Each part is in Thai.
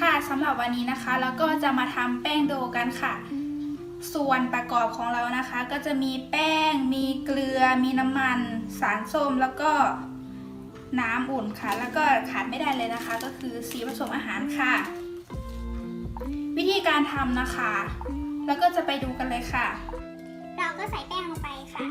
ค่ะสำหรับวันนี้นะคะแล้วก็จะมาทำแป้งโดกันค่ะ ส่วนประกอบของเรานะคะ ก็จะมีแป้ง มีเกลือ มีน้ำมัน สารส้มแล้วก็น้ำอุ่นค่ะ แล้วก็ขาดไม่ได้เลยนะคะ ก็คือสีผสมอาหารค่ะ วิธีการทำนะคะ แล้วก็จะไปดูกันเลยค่ะ เราก็ใส่แป้งลงไปค่ะ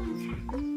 Bye.